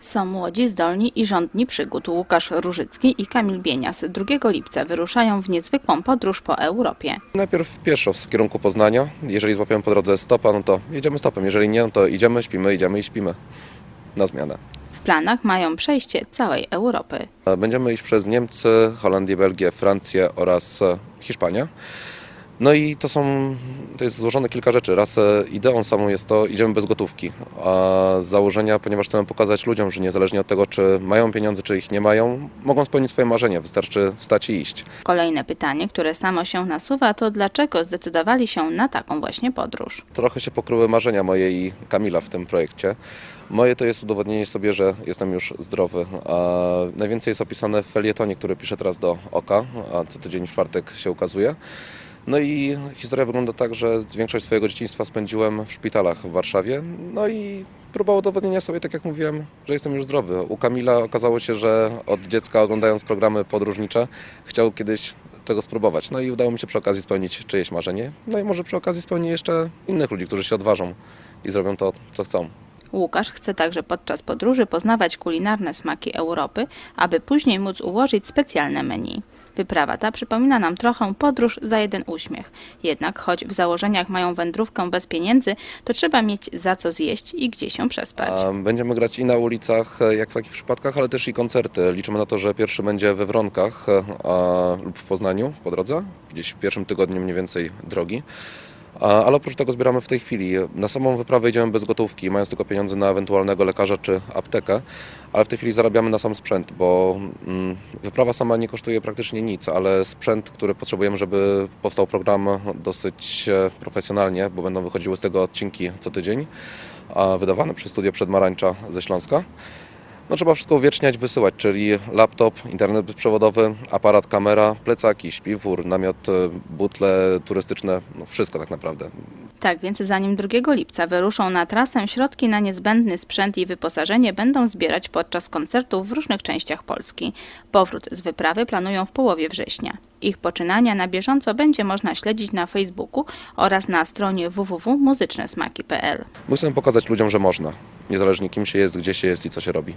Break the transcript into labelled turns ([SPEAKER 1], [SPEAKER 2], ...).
[SPEAKER 1] Są młodzi, zdolni i rządni przygód. Łukasz Różycki i Kamil Bienias 2 lipca wyruszają w niezwykłą podróż po Europie.
[SPEAKER 2] Najpierw pieszo w kierunku Poznania. Jeżeli złapiemy po drodze stopa, no to jedziemy stopem. Jeżeli nie, no to idziemy, śpimy, idziemy i śpimy. Na zmianę.
[SPEAKER 1] W planach mają przejście całej Europy.
[SPEAKER 2] Będziemy iść przez Niemcy, Holandię, Belgię, Francję oraz Hiszpanię. No i to są, to jest złożone kilka rzeczy. Raz e, ideą samą jest to, idziemy bez gotówki. A z założenia, ponieważ chcemy pokazać ludziom, że niezależnie od tego, czy mają pieniądze, czy ich nie mają, mogą spełnić swoje marzenia. Wystarczy wstać i iść.
[SPEAKER 1] Kolejne pytanie, które samo się nasuwa, to dlaczego zdecydowali się na taką właśnie podróż?
[SPEAKER 2] Trochę się pokryły marzenia moje i Kamila w tym projekcie. Moje to jest udowodnienie sobie, że jestem już zdrowy. A najwięcej jest opisane w felietonie, który piszę teraz do Oka, a co tydzień w czwartek się ukazuje. No i historia wygląda tak, że większość swojego dzieciństwa spędziłem w szpitalach w Warszawie. No i próba udowodnienia sobie, tak jak mówiłem, że jestem już zdrowy. U Kamila okazało się, że od dziecka oglądając programy podróżnicze chciał kiedyś tego spróbować. No i udało mi się przy okazji spełnić czyjeś marzenie. No i może przy okazji spełnię jeszcze innych ludzi, którzy się odważą i zrobią to, co chcą.
[SPEAKER 1] Łukasz chce także podczas podróży poznawać kulinarne smaki Europy, aby później móc ułożyć specjalne menu. Wyprawa ta przypomina nam trochę podróż za jeden uśmiech. Jednak choć w założeniach mają wędrówkę bez pieniędzy, to trzeba mieć za co zjeść i gdzie się przespać.
[SPEAKER 2] Będziemy grać i na ulicach, jak w takich przypadkach, ale też i koncerty. Liczymy na to, że pierwszy będzie we Wronkach a, lub w Poznaniu po drodze, gdzieś w pierwszym tygodniu mniej więcej drogi. Ale oprócz tego zbieramy w tej chwili. Na samą wyprawę idziemy bez gotówki, mając tylko pieniądze na ewentualnego lekarza czy aptekę, ale w tej chwili zarabiamy na sam sprzęt, bo mm, wyprawa sama nie kosztuje praktycznie nic, ale sprzęt, który potrzebujemy, żeby powstał program dosyć e, profesjonalnie, bo będą wychodziły z tego odcinki co tydzień, wydawane przez Studio Przedmarańcza ze Śląska. No trzeba wszystko uwieczniać, wysyłać, czyli laptop, internet bezprzewodowy, aparat, kamera, plecaki, śpiwór, namiot, e, butle turystyczne, no wszystko tak naprawdę.
[SPEAKER 1] Tak więc zanim 2 lipca wyruszą na trasę, środki na niezbędny sprzęt i wyposażenie będą zbierać podczas koncertów w różnych częściach Polski. Powrót z wyprawy planują w połowie września. Ich poczynania na bieżąco będzie można śledzić na Facebooku oraz na stronie www.muzycznesmaki.pl.
[SPEAKER 2] Chcemy pokazać ludziom, że można, niezależnie kim się jest, gdzie się jest i co się robi.